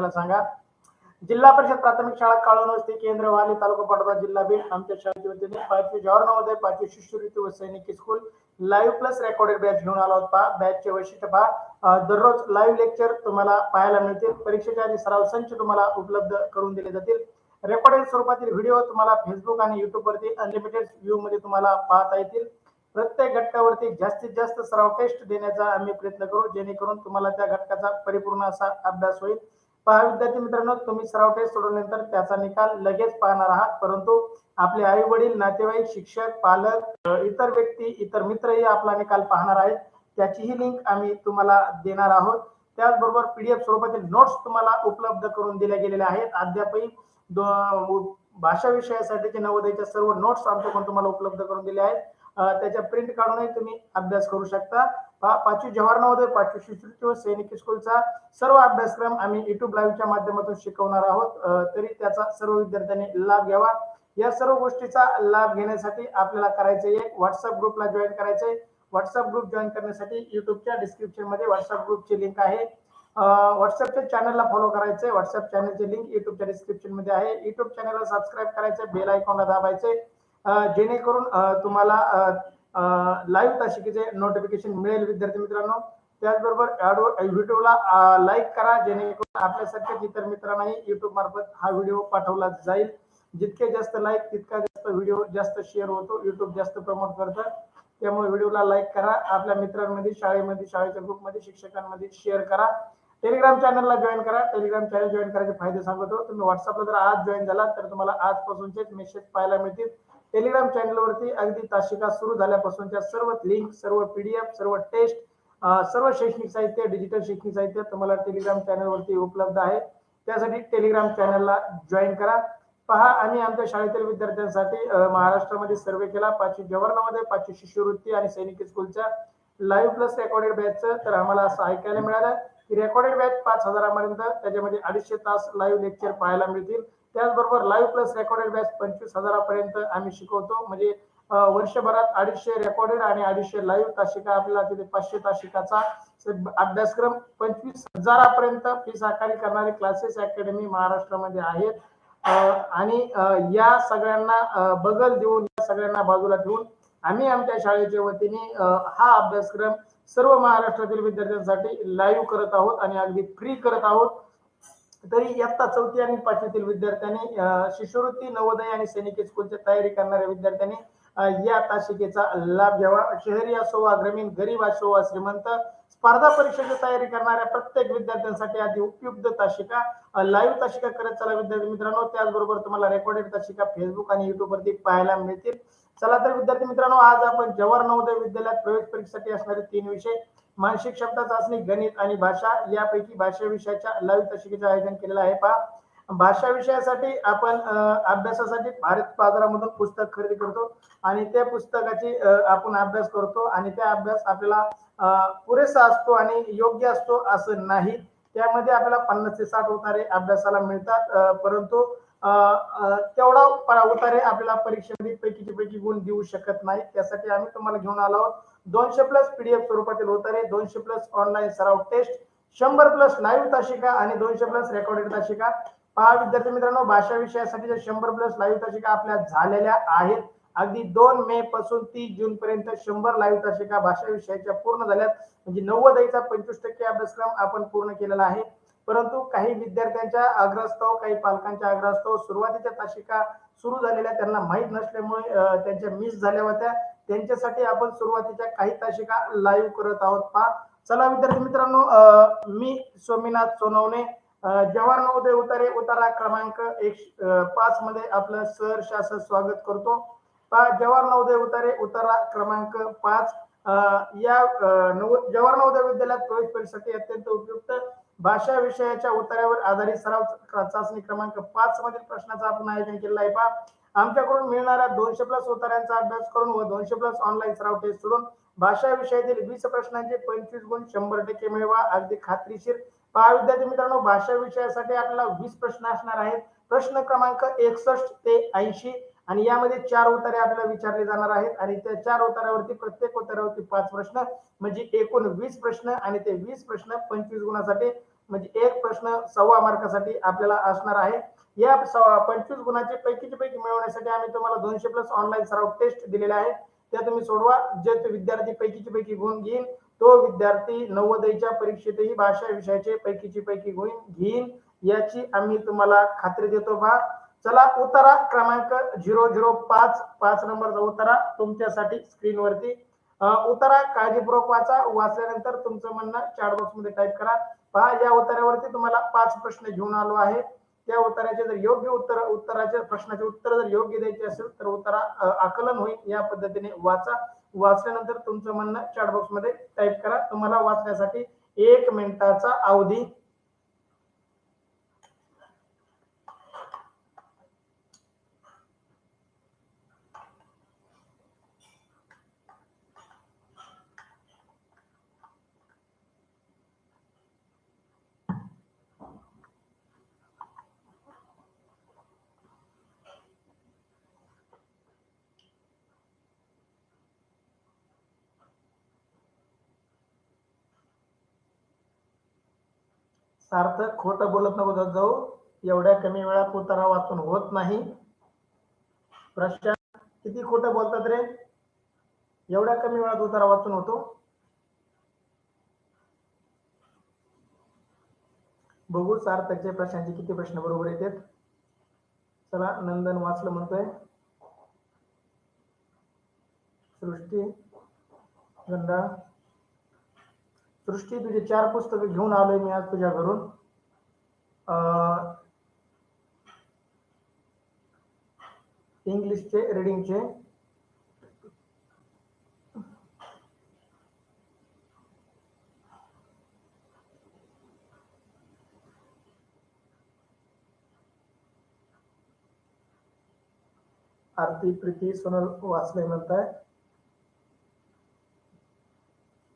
मला सांगा. जिल्हा परिषद प्राथमिक शाळा काळून वस्ती केंद्र वाली तालुका पाटोदा जिल्हा बीड आमच्या शाळेच्या वतीने पाचवी जवाहरनवोदय पाचवी शिष्यवृत्ती व सैनिकी school live plus recorded batch घेऊन आला होता बॅचचे वैशिष्ट्य पहा. दररोज लाईव्ह लेक्चर तुम्हाला पाहायला मिळतील. परीक्षेच्या आधी सराव संच तुम्हाला उपलब्ध करून दिले जातील. रेकॉर्डेड स्वरूपातील व्हिडिओ तुम्हाला फेसबुक आणि युट्यूब वरती अनलिमिटेड व्ह्यू मध्ये तुम्हाला पाहता येतील. प्रत्येक घटकावरती जास्तीत जास्त सराव टेस्ट देण्याचा आम्ही प्रयत्न करू. जेणेकरून तुम्हाला त्या घटकाचा परिपूर्ण असा अभ्यास होईल. पहा विद्यार्थी मित्रांनो तुम्ही सराव टेस्ट सोडवल्यानंतर त्याचा निकाल लगेच पाहणार आहात. परंतु आपले आई वडील नातेवाईक शिक्षक पालक इतर व्यक्ती इतर मित्रही आपला निकाल पाहणार आहेत. त्याचीही लिंक आम्ही तुम्हाला देणार आहोत. त्याचबरोबर पीडीएफ स्वरूपातील नोट्स तुम्हाला उपलब्ध करून दिल्या गेलेल्या आहेत. अद्यापही भाषा विषयासाठीचे नवोदयच्या सर्व नोट्स आमच्याकडून तुम्हाला उपलब्ध करून दिले आहेत. त्याच्या प्रिंट काढूनही तुम्ही अभ्यास करू शकता. पाचवी जवाहर नवोदय पाचवी शिष्यवृत्ती व सैनिक स्कूलचा सर्व अभ्यासक्रम आम्ही युट्यूब लाईव्हच्या माध्यमातून शिकवणार आहोत. तरी त्याचा सर्व विद्यार्थ्यांनी लाभ घ्यावा. या सर्व गोष्टीचा लाभ घेण्यासाठी आपल्याला करायचं एक व्हॉट्सअप ग्रुपला जॉईन करायचे व्हॉट्सअप ग्रुप जॉईन करण्यासाठी युट्यूबच्या डिस्क्रिप्शनमध्ये व्हॉट्सअप ग्रुपची लिंक आहे. व्हॉट्सअपच्या चॅनलला फॉलो करायचे व्हॉट्सअप चॅनलची लिंक युट्यूबच्या डिस्क्रिप्शनमध्ये आहे. युट्यूब चॅनलला सबस्क्राईब करायचे बेल आयकॉनला दाबायचे जेणेकरून तुम्हाला लाईव्ह तासिकेचे नोटिफिकेशन मिळेल विद्यार्थी मित्रांनो. त्याचबरोबर व्हिडिओला लाईक करा जेणेकरून आपल्यासारख्या इतर मित्रांनाही युट्यूब मार्फत हा व्हिडिओ पाठवला जाईल. जितके जास्त लाईक तितका जास्त व्हिडिओ जास्त शेअर होतो. युट्यूब जास्त प्रमोट करतं. त्यामुळे व्हिडिओला लाईक करा. आपल्या मित्रांमध्ये शाळेमध्ये शाळेच्या ग्रुपमध्ये शिक्षकांमध्ये शेअर करा. टेलिग्राम चॅनलला जॉईन करा. टेलिग्राम चॅनल जॉईन करायचे फायदे सांगतो. तुम्ही व्हॉट्सअपला जर आज जॉईन झाला तर तुम्हाला आजपासूनचेच मेसेज पाहायला मिळतील. टेलिग्राम चॅनलवरती अगदी तासिका सुरू झाल्यापासूनच्या सर्व लिंक सर्व पीडीएफ सर्व टेस्ट सर्व शैक्षणिक साहित्य डिजिटल शैक्षणिक साहित्य तुम्हाला टेलिग्राम चॅनलवरती उपलब्ध आहे. त्यासाठी टेलिग्राम चॅनलला जॉईन करा. पहा आम्ही आमच्या शाळेतील विद्यार्थ्यांसाठी महाराष्ट्रामध्ये सर्वे केला. पाचवी जवाहरनमध्ये पाचवी शिष्यवृत्ती आणि सैनिकी स्कूलच्या लाईव्ह प्लस रेकॉर्डेड बॅचचं तर आम्हाला असं ऐकायला मिळालं की रेकॉर्डेड बॅच पाच हजारापर्यंत त्याच्यामध्ये अडीचशे तास लाईव्ह लेक्चर पाहायला मिळतील. त्याचबरोबर लाईव्ह प्लस रेकॉर्डेड बॅच पंचवीस हजारापर्यंत आम्ही शिकवतो. म्हणजे वर्षभरात अडीचशे रेकॉर्डेड आणि अडीचशे लाईव्ह तासिका आपल्याला तिथे पाचशे तासिकाचा अभ्यासक्रम पंचवीस हजारापर्यंत फी साकारी करणारे क्लासेस अकॅडमी महाराष्ट्रामध्ये आहेत. आणि या सगळ्यांना बगल देऊन या सगळ्यांना बाजूला ठेवून आम्ही आमच्या शाळेच्या वतीने हा अभ्यासक्रम सर्व महाराष्ट्रातील विद्यार्थ्यांसाठी लाईव्ह करत आहोत आणि अगदी फ्री करत आहोत. तरी इयत्ता चौथी आणि पाचवीतील विद्यार्थ्यांनी शिष्यवृत्ती नवोदय आणि सैनिक स्कूलची तयारी करणाऱ्या विद्यार्थ्यांनी या तासिकेचा लाभ घ्यावा. शहरी असो वा ग्रामीण गरीब असो वा श्रीमंत स्पर्धा परीक्षेची तयारी करणाऱ्या प्रत्येक विद्यार्थ्यांसाठी आधी उपयुक्त तासिका लाईव्ह तासिका करत चला विद्यार्थी मित्रांनो. त्याचबरोबर तुम्हाला रेकॉर्डेड तासिका फेसबुक आणि युट्यूब वरती पाहायला मिळतील. चला तर विद्यार्थी मित्रांनो आज आपण जवाहर नवोदय विद्यालयात प्रवेश परीक्षेसाठी असणारे तीन विषय मानसिक शब्द चाचणी गणित आणि भाषा यापैकी भाषा विषयाच्या लाईव्ह तासिकेचं आयोजन केलेलं आहे. पहा. भाषा विषयासाठी आपण अभ्यासासाठी भारत बाजारामधून पुस्तक खरेदी करतो आणि त्या पुस्तकाची आपण अभ्यास करतो आणि त्या अभ्यास आपल्याला पुरेसा असतो आणि योग्य असतो असं नाही. त्यामध्ये आपल्याला पन्नास ते साठ उतारे अभ्यासाला मिळतात परंतु तेवढा उतारे आपल्याला परीक्षेमध्ये पैकीचे पैकी गुण देऊ शकत नाही. त्यासाठी आम्ही तुम्हाला घेऊन आलो आहोत. दोनशे प्लस पीडीएफ स्वरूपातील उतारे दोनशे प्लस ऑनलाईन सराव टेस्ट शंभर प्लस लाईव्ह तासिका आणि दोनशे प्लस रेकॉर्डेड तासिका. पहा विद्यार्थी मित्रांनो भाषा विषयासाठी शंभर प्लस लाईव्ह तासिका आपल्या झालेल्या आहेत अगदी दोन मे पासून तीस जून पर्यंत शंभर लाईव्ह तासिका भाषा विषयाच्या पूर्ण झाल्यात. म्हणजे नव्वदचा पंचवीस टक्के अभ्यासक्रम आपण पूर्ण केलेला आहे. परंतु काही विद्यार्थ्यांच्या आग्रहास्तव काही पालकांच्या आग्रहास्तव सुरुवातीच्या तासिका सुरू झालेल्या त्यांना माहीत नसल्यामुळे त्यांच्या मिस झाल्या होत्या. त्यांच्यासाठी आपण सुरुवातीच्या काही तासिका लाईव्ह करत आहोत. पहा. चला विद्यार्थी मित्रांनो मी सोमीनाथ सोनवणे जवाहर नवोदय उतारे उतारा क्रमांक एक पाच मध्ये आपलं सर शासन स्वागत करतो. पहा जवाहर नवोदय उतारे उतारा क्रमांक पाच या नव जवाहर नवोदय विद्यालयात प्रवेश परीक्षेसाठी अत्यंत उपयुक्त भाषा विषयाच्या उतार्यावर आधारित सराव चाचणी क्रमांक पाच मधील प्रश्नाचं आपण आयोजन केलेलं आहे. पहा. आमच्याकडून मिळणाऱ्या दोनशे प्लस उतार्यांचा अभ्यास करून व दोनशे प्लस ऑनलाईन सराव टेस्ट सोडून भाषा विषयातील वीस प्रश्नांचे पंचवीस गुण शंभर टक्के मिळवा अगदी खात्रीशीर. पहा विद्यार्थी मित्रांनो भाषा विषयासाठी आपल्याला वीस प्रश्न असणार आहेत. प्रश्न क्रमांक एकसष्ट ते ऐंशी आणि यामध्ये चार उतारे आपल्याला विचारले जाणार आहेत. आणि त्या चार उत्तरावरती प्रत्येक उत्तरावरती पाच प्रश्न म्हणजे एकूण वीस प्रश्न आणि ते वीस प्रश्न पंचवीस गुणासाठी म्हणजे एक प्रश्न सव्वा मार्कासाठी आपल्याला असणार आहे. या पंचवीस गुणाचे पैकीचे पैकी मिळवण्यासाठी आम्ही तुम्हाला दोनशे प्लस ऑनलाईन सराव टेस्ट दिलेल्या आहे त्या तुम्ही सोडवा. जे विद्यार्थी पैकीचे पैकी गुण घेईल तो विद्यार्थी नवोदयच्या परीक्षेतही भाषा विषयाचे पैकीची पैकी गुण घेईल याची आम्ही तुम्हाला खात्री देतो बा. चला उतारा क्रमांक झिरो झिरो पाच पाच नंबरचा उतारा. तुमच्यासाठी स्क्रीनवरती. अं, उतारा काळजीपूर्वक वाचा. वाचल्यानंतर तुमचं म्हणणं चॅट बॉक्समध्ये टाईप करा. पहा या उतार्यावरती तुम्हाला पाच प्रश्न घेऊन आलो आहे. त्या उत्तराचे जर योग्य उत्तर उत्तराच्या प्रश्नाचे उत्तर जर योग्य द्यायचे असेल तर उत्तरा आकलन होईल. या पद्धतीने वाचा. वाचल्यानंतर तुमचं म्हणणं चॅट बॉक्समध्ये टाईप करा. तुम्हाला वाचण्यासाठी एक मिनिटाचा अवधी सार्थक खोटं बोलत न बोलत जाऊ. एवढ्या कमी वेळात उतारा वाचून होत नाही. प्रशांत किती खोटं बोलतात रे? एवढ्या कमी वेळात उतारा वाचून होतो. बघू सार्थकचे प्रश्नांचे किती प्रश्न बरोबर येतात. चला नंदन वाचलं म्हणतोय. सृष्टी गंधा सृष्टी तुझे चार पुस्तकं घेऊन आलोय मी आज तुझ्या घरून इंग्लिशचे रिडिंगचे आरती, प्रीती, सोनल वाचले म्हणताय.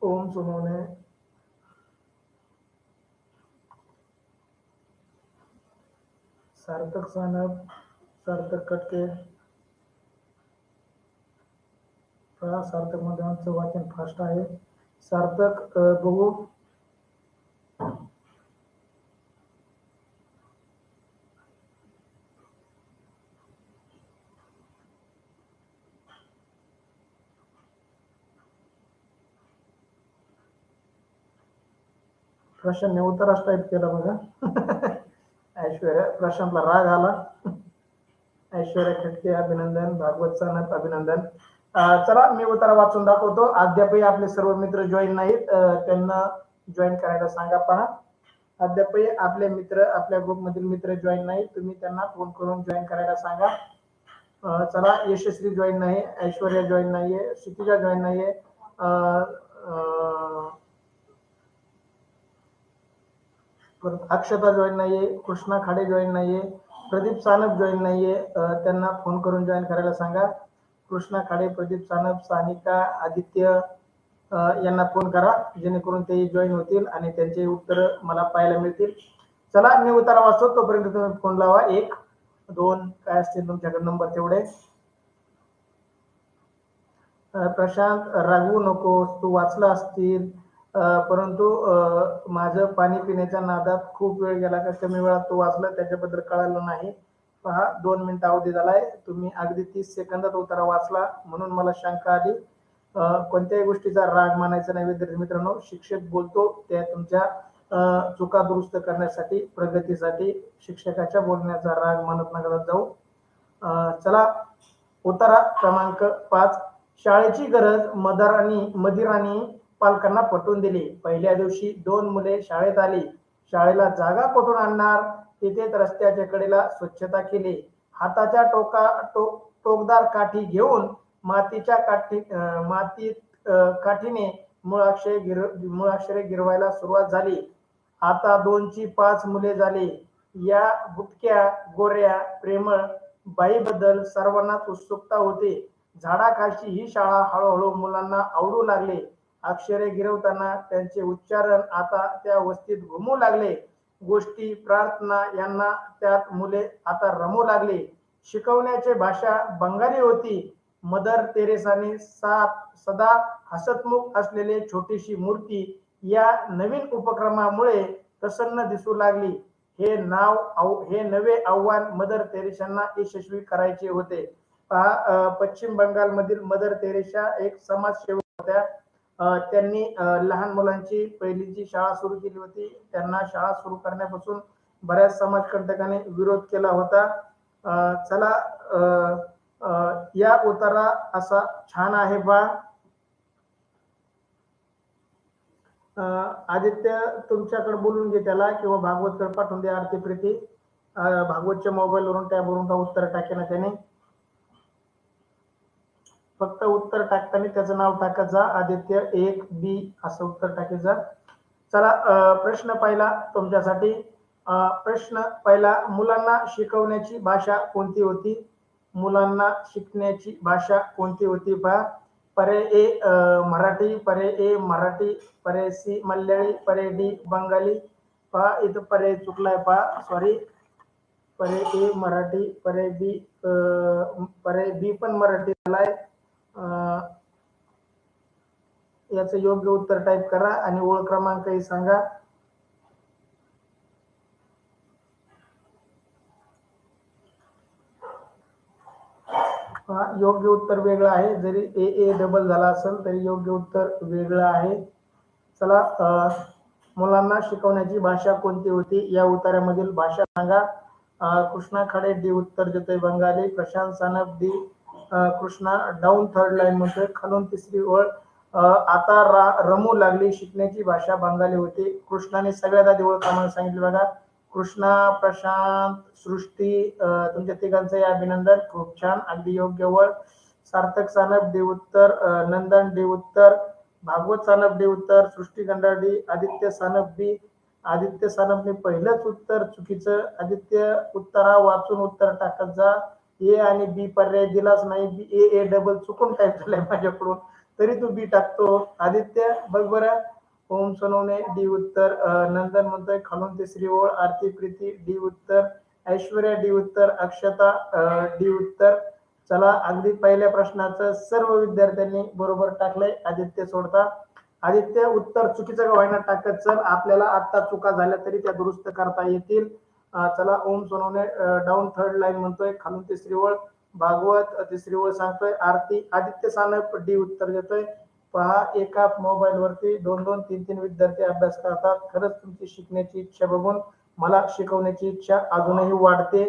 ओम सोनवणे सार्थक सानप सार्थक कटके. सार्थकमध्ये वाचन फास्ट आहे. सार्थक अं, बघू. प्रशांतने उताराच टाईप केला बघा. ऐश्वर्या प्रशांतला राग आला. ऐश्वर्या खटके अभिनंदन भागवत सनत अभिनंदन. चला मी उतारा वाचून दाखवतो. अद्यापही आपले सर्व मित्र जॉईन नाहीत. त्यांना जॉईन करायला सांगा पहा अद्यापही आपले मित्र आपल्या ग्रुपमधील मित्र जॉईन नाहीत. तुम्ही त्यांना फोन करून जॉईन करायला सांगा. चला यशस्वी जॉईन नाही ऐश्वर्या जॉईन नाहीये क्षितिजा जॉईन नाहीये अं, अं, परत अक्षता जॉईन नाहीये कृष्णा खाडे जॉईन नाहीये प्रदीप सानप जॉईन नाहीये. त्यांना फोन करून जॉईन करायला सांगा. कृष्णा खाडे प्रदीप सानप सानिका आदित्य यांना फोन करा. जेणेकरून ते जॉईन होतील आणि त्यांचे उत्तर मला पाहायला मिळतील. चला मी उतारा वाचतो. तोपर्यंत तुम्ही फोन लावा. एक दोन काय असतील तुमच्याकडे नंबर तेवढे? प्रशांत रागवू नकोस तू वाचला असतील. परंतु माझं पाणी पिण्याच्या नादात खूप वेळ गेला का कमी वेळात तो वाचला त्याच्याबद्दल कळालं नाही. पहा दोन मिनिटं अवधी झालाय. तुम्ही अगदी तीस सेकंदात उतारा वाचला म्हणून मला शंका आली. कोणत्याही गोष्टीचा राग मानायचा नाही विद्यार्थी मित्रांनो. शिक्षक बोलतो त्या तुमच्या चुका दुरुस्त करण्यासाठी प्रगतीसाठी शिक्षकाच्या बोलण्याचा राग मानत नका जाऊ. चला उतारा क्रमांक पाच. शाळेची गरज मदाराणी मदिराणी पालकांना पटवून दिली. पहिल्या दिवशी दोन मुले शाळेत आली. शाळेला जागा कुठून आणणार? तिथेच रस्त्याच्या कडेला स्वच्छता केली. हाताच्या टोका टो टोकदार काठी घेऊन मातीच्या काठी माती मातीत काठीने मुळाक्षरे गिर मुळाक्षरे गिरवायला सुरुवात झाली. आता दोनची पाच मुले झाली. या गुटक्या गोऱ्या प्रेमळ बाईबद्दल सर्वांनाच उत्सुकता होती. झाडाखालची ही शाळा हळूहळू मुलांना आवडू लागली. अक्षरे गिरवताना त्यांचे उच्चारण आता त्या वस्तीत घुमू लागले. गोष्टी प्रार्थना यांना त्यात मुले आता रमू लागली. शिकवण्याची भाषा बंगाली होती. मदर तेरेसाने सात सदा हसतमुख असलेले छोटीशी मूर्ती या नवीन उपक्रमामुळे प्रसन्न दिसू लागली. हे नाव हे नवे आव्हान मदर तेरेसांना यशस्वी करायचे होते. पहा पश्चिम बंगालमधील मदर तेरेसा एक समाजसेवक होत्या. त्यांनी लहान मुलांची पहिलीची शाळा सुरू केली होती त्यांना शाळा सुरू करण्यापासून बऱ्याच समाजकंटकाने विरोध केला होता. चला अ, या उतारा असा छान आहे बा. आदित्य तुमच्याकडे बोलून घे त्याला किंवा भागवतकडे पाठवून दे आरती प्रीती. भागवतच्या मोबाईलवरून टॅबवरून का उत्तर टाके ना त्याने. फक्त उत्तर टाकताना त्याचं नाव टाकत जा आदित्य एक बी असं उत्तर टाकत जा. चला प्रश्न पहिला तुमच्यासाठी. प्रश्न पहिला मुलांना शिकवण्याची भाषा कोणती होती? मुलांना शिकण्याची भाषा कोणती होती? पहा. पर्याय ए मराठी पर्याय ए मराठी पर्याय सी मल्याळी पर्याय डी बंगाली. पहा इथं पर्याय चुकलाय पहा. सॉरी पर्याय ए मराठी पर्याय बी अ, पर्याय बी पण मराठी झालाय याचं योग्य उत्तर टाईप करा आणि ओळ क्रमांकही सांगा. योग्य उत्तर वेगळं आहे. जरी ए ए डबल झाला असेल तरी योग्य उत्तर वेगळं आहे. चला मुलांना शिकवण्याची भाषा कोणती होती? या उतार्यामधील भाषा सांगा. कृष्णा खाडे डी उत्तर देतोय Bangali Prashant Sanap D Krishna down third line म्हणतोय खालून तिसरी ओळ आता रा रमू लागली शिकण्याची भाषा बंगाली होती. कृष्णाने सगळ्यात आधी ओळख आम्हाला सांगितली बघा. कृष्णा प्रशांत सृष्टी तुमच्या तिघांचंही अभिनंदन. खूप छान. अगदी योग्य वर सार्थक सानप डी उत्तर नंदन डे उत्तर भागवत सानप डे उत्तर सृष्टी गंडाडी आदित्य सानप बी. आदित्य सानपने पहिलंच उत्तर चुकीचं. आदित्य उत्तरा वाचून उत्तर टाकत जा. ए आणि बी पर्याय दिलाच नाही. ए ए डबल चुकून टाईप झालाय माझ्याकडून? तरी तू बी टाकतो. आदित्य बघ बरं. ओम सोनवणे डी उत्तर. नंदन म्हणतोय खालून तिसरी ओळ आरती प्रीती डी उत्तर. ऐश्वर्या डी उत्तर. अक्षता डी उत्तर. चला अगदी पहिल्या प्रश्नाचं सर्व विद्यार्थ्यांनी बरोबर टाकलंय. आदित्य सोडता. आदित्य उत्तर चुकीचं का व्हायना टाकत चल. आपल्याला आता चुका झाल्या तरी त्या दुरुस्त करता येतील. चला Om Sonawane down third line म्हणतोय. खालून तिसरी ओळ भागवत तिसरी ओळ सांगतोय. आरती आदित्य सानप डी उत्तर देतोय. पहा एका मोबाईल वरती दोन दोन तीन तीन विद्यार्थी अभ्यास करतात. खरंच तुमची शिकण्याची इच्छा बघून मला शिकवण्याची इच्छा अजूनही वाढते.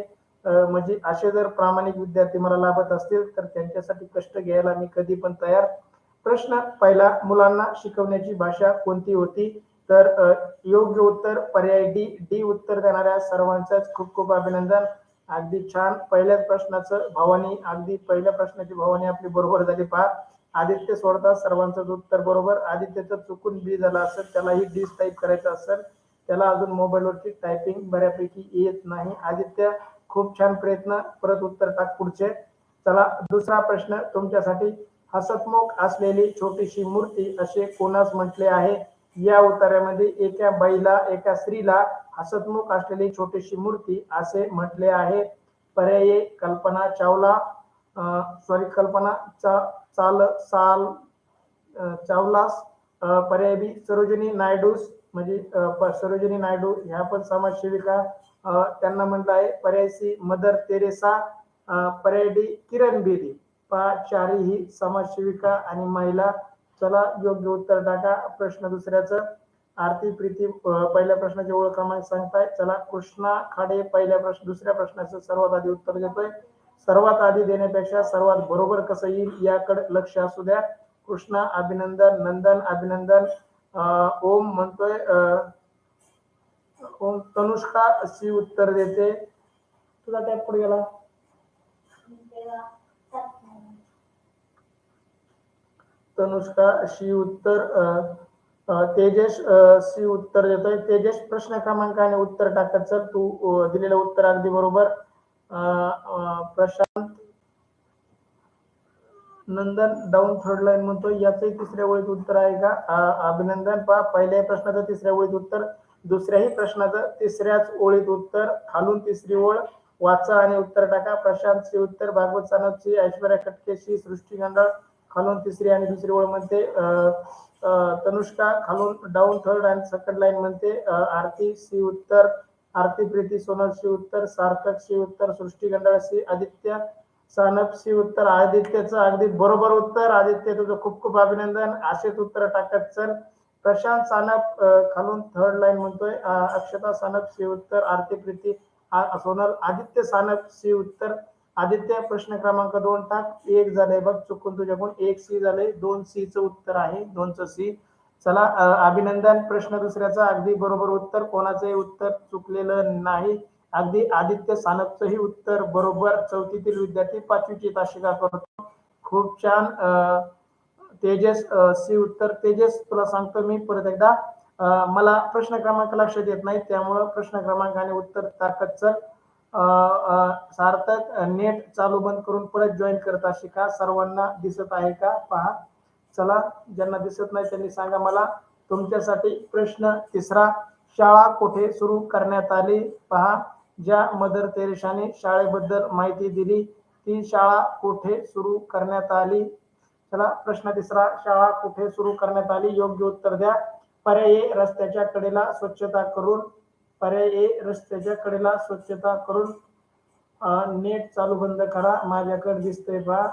म्हणजे असे जर प्रामाणिक विद्यार्थी मला लाभत असतील तर त्यांच्यासाठी कष्ट घ्यायला मी कधी पण तयार. प्रश्न पहिला मुलांना शिकवण्याची भाषा कोणती होती? तर योग्य उत्तर पर्याय डी डी उत्तर देणाऱ्या सर्वांचंच खूप खूप अभिनंदन. अगदी छान. पहिल्याच प्रश्नाचं भवानी अगदी पहिल्या प्रश्नाची भवानी आपली बरोबर झाली पहा आदित्य सोडता सर्वांचं उत्तर बरोबर. आदित्यचं चुकून बी झालं असेल त्यालाही डी टाईप करायचं असेल त्याला अजून मोबाईलवरची टायपिंग बऱ्यापैकी येत नाही. आदित्य खूप छान प्रयत्न. परत उत्तर टाक पुढचे. चला दुसरा प्रश्न तुमच्यासाठी. हसतमुख असलेली छोटीशी मूर्ती असे कोणास म्हटले आहे? या उत्तरामध्ये एका बाईला एका स्त्रीला हसतमुख असलेली छोटीशी मूर्ती असे म्हटले आहे. पर्याय कल्पना चावला. सॉरी कल्पना चा चाल साल चावलास. पर्याय बी सरोजिनी नायडूस म्हणजे सरोजिनी नायडू ह्या पण समाजसेविका त्यांना म्हटलं आहे. पर्याय सी मदर तेरेसा. पर्याय डी किरण बेदी. पहा चारही समाजसेविका आणि महिला चला योग्य उत्तर टाका प्रश्न दुसऱ्याचं. आरती प्रीती पहिल्या प्रश्नाची ओळख क्रमांक सांगताय. चला कृष्णा खाडे पहिल्या प्रश्न दुसऱ्या प्रश्नाचं सर्वात आधी उत्तर देतोय. सर्वात आधी देण्यापेक्षा सर्वात बरोबर कसं येईल याकडे लक्ष असू द्या. कृष्णा अभिनंदन नंदन अभिनंदन. ओम म्हणतोय ओम तनुष्का सी उत्तर देते. तुझा टॅप पुढे गेला. तनुष्का शी उत्तर तेजस अ, सी उत्तर देतोय. तेजस प्रश्न क्रमांक आणि उत्तर टाकत सर तू दिलेलं उत्तर अगदी बरोबर. Prashant Nandan down third line म्हणतो याचंही तिसऱ्या ओळीत उत्तर आहे का? अभिनंदन. पहा पहिल्याही प्रश्नाचं तिसऱ्या ओळीत उत्तर. दुसऱ्याही प्रश्नाचं तिसऱ्याच ओळीत उत्तर. खालून तिसरी ओळ. वाचा आणि उत्तर टाका. प्रशांत सी उत्तर. भागवत सानप सी. ऐश्वर्या खटकेशी सृष्टी गंडाळ खालून तिसरी आणि दुसरी ओळ म्हणते तनुष्का खालून डाऊन थर्ड आणि सेकंड लाईन म्हणते आरती सी उत्तर आरती प्रीती सोनल सी उत्तर सार्थक सी उत्तर सृष्टी गंडाळ सी आदित्य सानप सी उत्तर आदित्यचं अगदी बरोबर उत्तर आदित्य तुझं खूप खूप अभिनंदन असेच उत्तर टाकत चल. प्रशांत सानप खालून थर्ड लाईन म्हणतोय अक्षता सानप सी उत्तर आरती प्रीती सोनल आदित्य सानप सी उत्तर आदित्य प्रश्न क्रमांक दोन टाक. एक झालंय बघ चुकून तुझ्याकडून एक सी झालंय. दोन सी च उत्तर आहे. दोनचं सी चला अभिनंदन. प्रश्न दुसऱ्याचा अगदी बरोबर उत्तर. कोणाचंही उत्तर चुकलेलं नाही. अगदी आदित्य सानपचंही उत्तर बरोबर. चौथीतील विद्यार्थी पाचवीची ताशिका करतो. खूप छान. तेजस सी उत्तर. तेजस तुला सांगतो मी परत एकदा. मला प्रश्न क्रमांक लक्षात येत नाही. त्यामुळं प्रश्न क्रमांक आणि उत्तर टाकत सार्थक नेट चालू बंद करून परत जॉईन करता शिका सर्वांना दिसत आहे का? पहा. चला ज्यांना दिसत नाही त्यांनी सांगा मला. तुमच्यासाठी प्रश्न तिसरा. शाळा कुठे सुरू करण्यात आली? पहा. ज्या मदर तेरेशाने शाळेबद्दल माहिती दिली ती शाळा कुठे सुरू करण्यात आली? चला प्रश्न तिसरा. शाळा कुठे सुरू करण्यात आली? योग्य उत्तर द्या. पर्याय रस्त्याच्या कडेला स्वच्छता करून पर्याय ए, रस्त्याच्या कडेला स्वच्छता करून नेट चालू बंद करा. माझ्याकडे दिसतंय पहा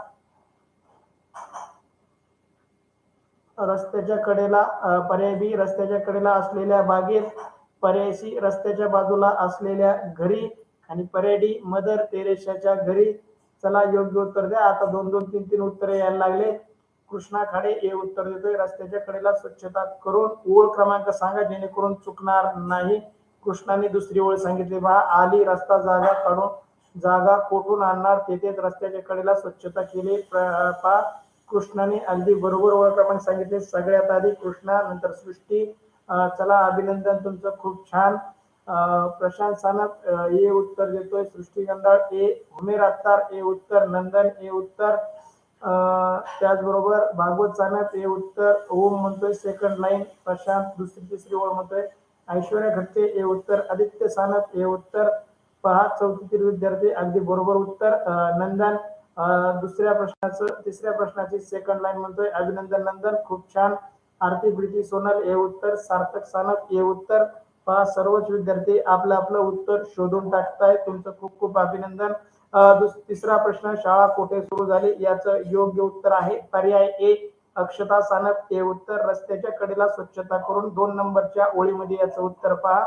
रस्त्याच्या कडेला पर्याय बी रस्त्याच्या कडेला असलेल्या बागेत पर्याय सी रस्त्याच्या बाजूला असलेल्या घरी आणि पर्याय डी मदर तेरेशाच्या घरी. चला योग्य उत्तर द्या. आता दोन दोन तीन तीन उत्तरे यायला लागले. कृष्णा खाडे हे उत्तर देतोय. रस्त्याच्या कडेला स्वच्छता करून ओळ क्रमांक सांगा जेणेकरून चुकणार नाही. कृष्णाने दुसरी ओळ सांगितली बा आली रस्ता जागा काढून जागा कोठून आणणार? तेथेच रस्त्याच्या कडेला स्वच्छता केली. प्र- कृष्णाने अगदी बरोबर ओळख सांगितले. सगळ्यात आधी कृष्णा नंतर सृष्टी. चला अभिनंदन तुमचं खूप छान. प्रशांत सानप ए उत्तर देतोय. सृष्टी गंधाळ ए उमेर अत्तार ए उत्तर नंदन ए उत्तर त्याचबरोबर भागवत सानप ए उत्तर ओम म्हणतोय. सेकंड लाईन प्रशांत दुसरी तिसरी ओळ म्हणतोय. ऐश्वर्या घटते हे उत्तर आदित्य सानप हे उत्तर पहा चौथीतील विद्यार्थी अगदी बरोबर उत्तर नंदन दुसऱ्या प्रश्नाचं तिसऱ्या प्रश्नाची सेकंड लाईन म्हणतोय. अभिनंदन नंदन खूप छान. आरती प्रीती सोनल हे उत्तर सार्थक सानप हे उत्तर पहा सर्वच विद्यार्थी आपलं आपलं उत्तर शोधून टाकताय. तुमचं खूप खूप अभिनंदन. तिसरा प्रश्न शाळा कुठे सुरू झाली? याचं योग्य उत्तर आहे. पर्याय ए अक्षता सानप ते उत्तर रस्त्याच्या कडेला स्वच्छता करून दोन नंबरच्या ओळीमध्ये याचं उत्तर पहा.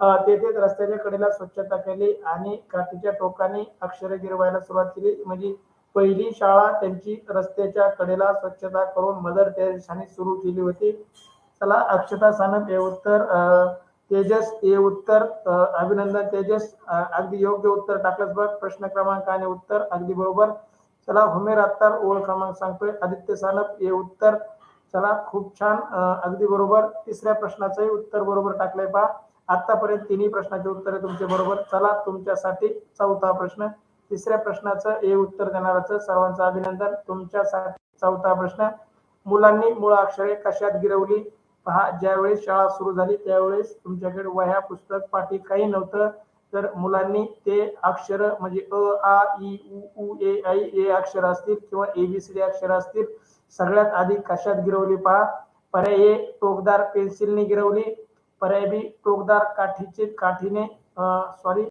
अं, तेथेच रस्त्याच्या कडेला स्वच्छता केली आणि काठीच्या टोकाने अक्षरे गिरवायला सुरुवात केली. म्हणजे पहिली शाळा त्यांची रस्त्याच्या कडेला स्वच्छता करून मदर तेरेसाने सुरू केली होती. चला अक्षता सानप हे उत्तर तेजस हे उत्तर अभिनंदन तेजस अगदी योग्य उत्तर टाकलंच बघ. प्रश्न क्रमांक आणि उत्तर अगदी बरोबर. चला हुमेर अत्तार ओळ क्रमांक सांगतोय. आदित्य सानप हे उत्तर. चला खूप छान. अगदी बरोबर. तिसऱ्या प्रश्नाचंही उत्तर बरोबर टाकलंय पहा. आतापर्यंत तिन्ही प्रश्नाचे उत्तर तुमचे बरोबर. चला तुमच्यासाठी चौथा प्रश्न. तिसऱ्या प्रश्नाचं हे उत्तर देणाराचं सर्वांचं अभिनंदन. तुमच्यासाठी चौथा प्रश्न. मुलांनी मूळ अक्षरे कशात गिरवली? पहा ज्यावेळेस शाळा सुरू झाली त्यावेळेस तुमच्याकडे वह्या पुस्तक पाठी काही नव्हतं. तर मुलांनी ते अक्षर म्हणजे अ आ ई उ उ ए ऐ ए अक्षर असतील किंवा एबीसीडी अक्षर असतील सगळ्यात आधी कशात गिरवली पहा? पर्याय ए टोकदार पेन्सिलने गिरवली. पर्याय बी टोकदार काठीचे काठीने सॉरी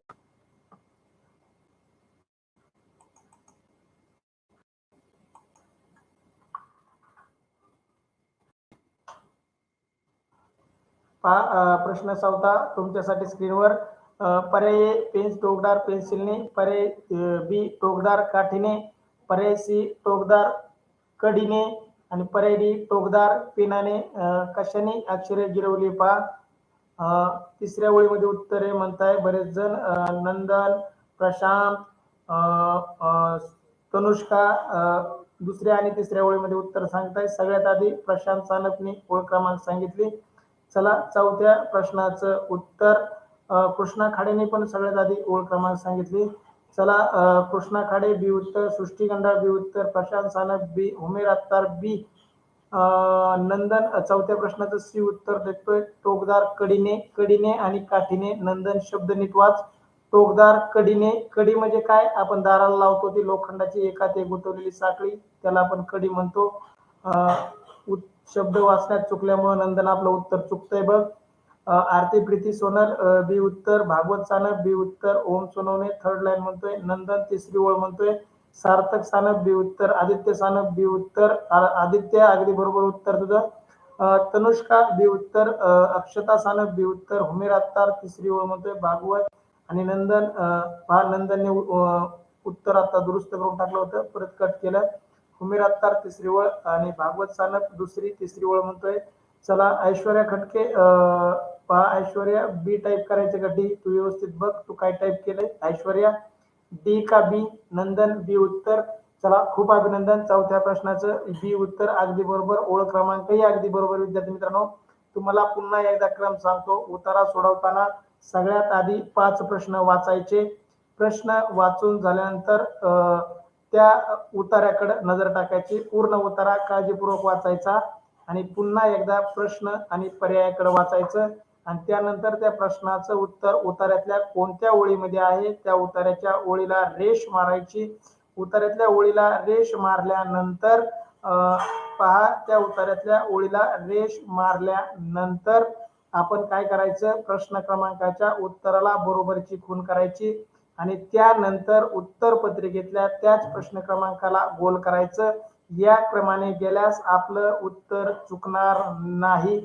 पहा प्रश्न चौथा तुमच्यासाठी स्क्रीनवर पर्याय ए, पेन्स टोकदार पेन्सिलने पर्याय बी टोकदार काठीने पर्याय सी टोकदार कडीने आणि पर्याय डी टोकदार पेनाने कशाने अक्षरे गिरवली पहा. तिसऱ्या ओळीमध्ये उत्तरे म्हणताय बरेच जण नंदन प्रशांत तनुष्का दुसऱ्या आणि तिसऱ्या ओळीमध्ये उत्तर सांगताय. सगळ्यात आधी प्रशांत सानपने ओळख क्रमांक सांगितली. चला चौथ्या प्रश्नाचं उत्तर. कृष्णा खाडेने पण सगळ्यात आधी ओळ क्रमांक सांगितली. चला कृष्णा खाडे बी उत्तर सृष्टी गंडाळ बी उत्तर प्रशांत सानप बी उमेर अत्तार बी. नंदन चौथ्या प्रश्नाचं सी उत्तर देतोय. टोकदार कडीने कडीने आणि काठीने. नंदन शब्द नीट वाच टोकदार कडीने कडी म्हणजे काय? आपण दाराला लावतो ती लोखंडाची एकात एक गुंतवलेली साखळी. त्याला आपण कडी म्हणतो. उत- शब्द वाचण्यात चुकल्यामुळे नंदन आपलं उत्तर चुकतंय बघ. आरती प्रीती सोनल बी उत्तर भागवत सानप बी उत्तर ओम सोनवणे थर्ड लाईन म्हणतोय नंदन तिसरी ओळ म्हणतोय सार्थक सानप बी उत्तर आदित्य सानप बी उत्तर आदित्य अगदी बरोबर उत्तर तुझं. तनुष्का बी उत्तर अक्षता सानप बी उत्तर हुमेर अत्तार तिसरी ओळ म्हणतोय भागवत आणि नंदन अं, पहा नंदनने उत्तर आता दुरुस्त करून टाकलं होतं परत कट केलं. हुमेर अत्तार तिसरी ओळ आणि भागवत सानप दुसरी तिसरी ओळ म्हणतोय चला ऐश्वर्या खटके अं, पहा ऐश्वर्या बी टाईप करायचं का? डी तू व्यवस्थित बघ तू काय टाईप केलंय? ऐश्वर्या डी का बी नंदन बी उत्तर. चला खूप अभिनंदन. चौथ्या प्रश्नाचं बी उत्तर अगदी बरोबर. ओळ क्रमांकही अगदी बरोबर विद्यार्थी मित्रांनो. तुम्हाला पुन्हा एकदा क्रम सांगतो. उतारा सोडवताना सगळ्यात आधी पाच प्रश्न वाचायचे. प्रश्न वाचून झाल्यानंतर त्या उतार्याकडे नजर टाकायची. पूर्ण उतारा काळजीपूर्वक वाचायचा. आणि पुन्हा एकदा प्रश्न आणि पर्यायाकडे वाचायचं. आणि त्यानंतर त्या प्रश्नाचं उत्तर उतार्यातल्या कोणत्या ओळीमध्ये आहे? त्या उतार्याच्या ओळीला रेष मारायची. उतार्यातल्या ओळीला रेष मारल्यानंतर पहा त्या उतार्यातल्या ओळीला रेष मारल्यानंतर आपण काय करायचं? प्रश्न क्रमांकाच्या उत्तराला बरोबरची खून करायची. आणि त्यानंतर उत्तर पत्रिकेतल्या त्याच प्रश्न क्रमांकाला गोल करायचं. या क्रमाने गेल्यास आपलं उत्तर चुकणार नाही.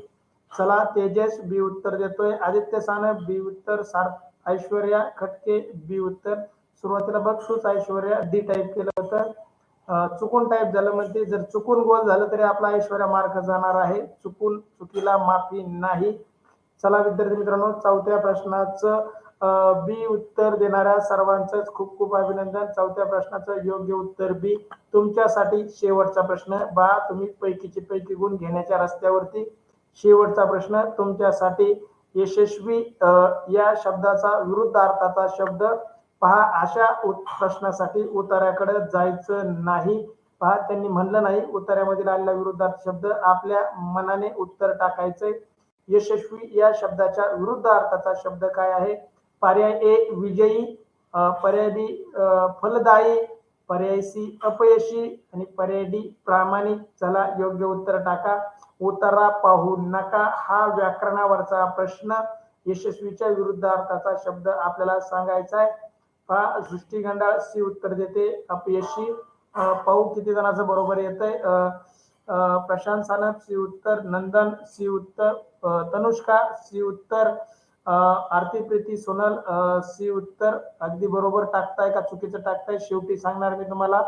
चला तेजस बी उत्तर देतोय. आदित्य सानप बी उत्तर सार ऐश्वर्या खटके बी उत्तर. सुरुवातीला बघ ऐश्वर्या डी टाईप केलं होतं. चुकून टाईप झालं म्हणजे जर चुकून गोल झालं तरी आपला ऐश्वर्या मार्क जाणार आहे. चुकून चुकीला माफी नाही. चला विद्यार्थी मित्रांनो चौथ्या प्रश्नाचं बी उत्तर देणाऱ्या सर्वांचंच खूप खूप अभिनंदन. चौथ्या प्रश्नाचं योग्य उत्तर बी. तुमच्यासाठी शेवटचा प्रश्न बा. तुम्ही पैकीची पैकी गुण घेण्याच्या रस्त्यावरती. शेवटचा प्रश्न तुमच्यासाठी यशस्वी या शब्दाचा विरुद्ध अर्थाचा शब्द. पहा अशा प्रश्नासाठी उतार्याकडे जायचं नाही. पहा त्यांनी म्हणलं नाही उतार्यामधील आलेला विरुद्धार्थ शब्द आपल्या मनाने उत्तर टाकायचंय. यशस्वी या शब्दाच्या विरुद्ध अर्थाचा शब्द काय आहे? पर्याय ए विजयी पर्याय बी फलदायी पर्याय सी अपयशी आणि पर्याय डी प्रामाणिक. चला योग्य उत्तर टाका. उतारा पाहू नका. हा व्याकरणावरचा प्रश्न यशस्वीच्या विरुद्ध अर्थाचा शब्द आपल्याला सांगायचा आहे. पहा सृष्टीगंडाळ सी उत्तर देते. अपयशी पाहू किती जणांचं बरोबर येत आहे प्रशांत सानप सी उत्तर. नंदन सी उत्तर. तनुष्का सी उत्तर. आरती प्रीती सोनल सी उत्तर अगदी बरोबर टाकताय का? चुकीचं टाकताय? शेवटी सांगणार मी तुम्हाला.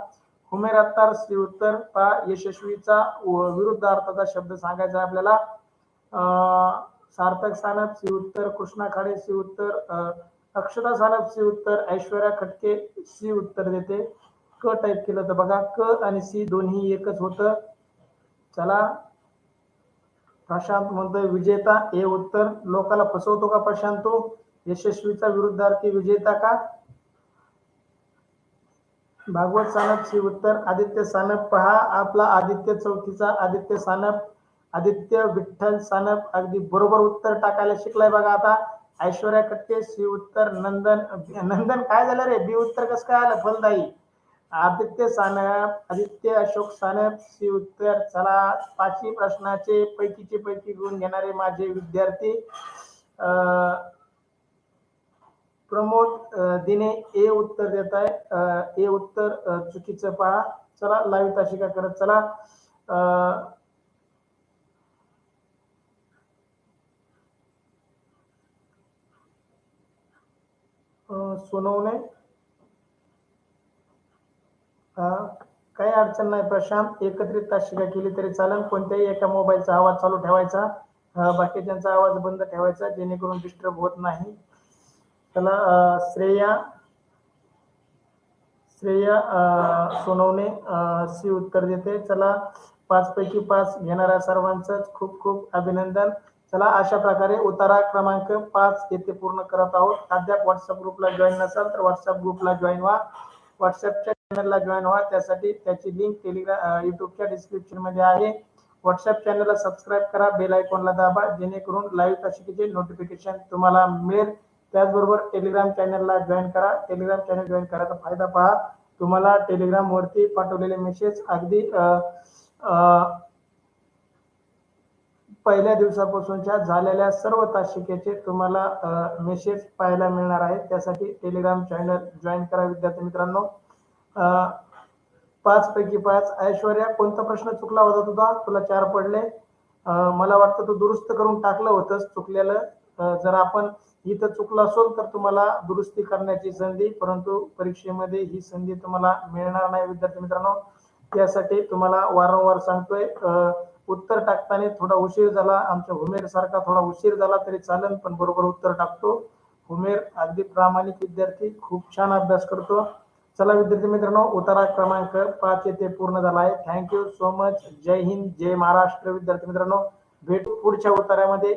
हुमेर अत्तार सी उत्तर पा यशस्वीचा विरुद्ध अर्थाचा शब्द सांगायचा आपल्याला. सार्थक सानप सी उत्तर कृष्णा खाडे सी उत्तर अक्षता सानप सी उत्तर ऐश्वर्या खटके सी उत्तर देते. क टाईप केलं तर बघा क आणि सी दोन्ही एकच होतं. चला. प्रशांत म्हणतोय विजेता हे उत्तर लोकाला फसवतो का प्रशांत तो? यशस्वीचा विरुद्धार्थी विजेता का? भागवत सानप श्री उत्तर आदित्य सानप पहा आपला आदित्य चौथीचा आदित्य सानप आदित्य विठ्ठल सानप अगदी बरोबर उत्तर टाकायला शिकलाय बघा आता. ऐश्वर्या कट्टे श्री उत्तर नंदन नंदन काय झालं रे? बी उत्तर कसं काय आलं? फलदायी. आदित्य सानप आदित्य अशोक सानप सी उत्तर चला पाचवी प्रश्नाचे पैकीचे पैकी गुण घेणारे माझे विद्यार्थी अं, प्रमोद दिने ए उत्तर देत आहे. ए उत्तर चुकीचं पहा. चला लाईव्ह ताशिका करत चला. अं, सोनवणे. काही अडचण नाही. प्रशांत एकत्रित तासिका केली तरी चालेल. कोणत्याही एका मोबाईलचा आवाज चालू ठेवायचा. बाकीच्यांचा आवाज बंद ठेवायचा जेणेकरून डिस्टर्ब होत नाही. चला श्रेया श्रेया सोनवणे सी उत्तर देते. चला पाच पैकी पाच घेणाऱ्या सर्वांचं खूप खूप अभिनंदन. चला अशा प्रकारे उतारा क्रमांक पाच येथे पूर्ण करत आहोत. अद्याप व्हॉट्सअप ग्रुपला जॉईन नसाल तर व्हॉट्सअप ग्रुपला जॉईन व्हा. व्हॉट्सअपच्या चॅनलला जॉईन व्हा. त्यासाठी त्याची लिंक टेलिग्राम युट्यूबच्या डिस्क्रिप्शनमध्ये आहे. व्हॉट्सअप चॅनलला सबस्क्राईब करा. बेल आयकॉनला दाबा. जेणेकरून लाईव्ह तासिकेचे नोटिफिकेशन तुम्हाला मिळेल. त्याचबरोबर टेलिग्राम चॅनलला जॉईन करा. टेलिग्राम चॅनल जॉईन करायचा फायदा पहा. तुम्हाला टेलिग्राम वरती पाठवलेले मेसेज अगदी पहिल्या दिवसापासूनच्या झालेल्या सर्व तासिकेचे तुम्हाला मेसेज पाहायला मिळणार आहे. त्यासाठी टेलिग्राम चॅनल जॉईन करा विद्यार्थी मित्रांनो. पाच पैकी पाच. ऐश्वर्या कोणता प्रश्न चुकला होता तुझा? तुला चार पडले. मला वाटतं तू दुरुस्त करून टाकलं होतंस चुकलेलं. जर आपण इथं चुकलं असेल तर तुम्हाला दुरुस्ती करण्याची संधी परंतु परीक्षेमध्ये ही संधी तुम्हाला मिळणार नाही विद्यार्थी मित्रांनो. त्यासाठी तुम्हाला वारंवार सांगतोय उत्तर टाकताना थोडा उशीर झाला. आमच्या हुमेर सारखा थोडा उशीर झाला तरी चालेल पण बरोबर उत्तर टाकतो. हुमेर अगदी प्रामाणिक विद्यार्थी. खूप छान अभ्यास करतो. चला विद्यार्थी मित्रांनो उतारा क्रमांक पाच येथे पूर्ण झाला आहे थँक्यू सो मच जय हिंद जय महाराष्ट्र. विद्यार्थी मित्रांनो भेटू पुढच्या उतारामध्ये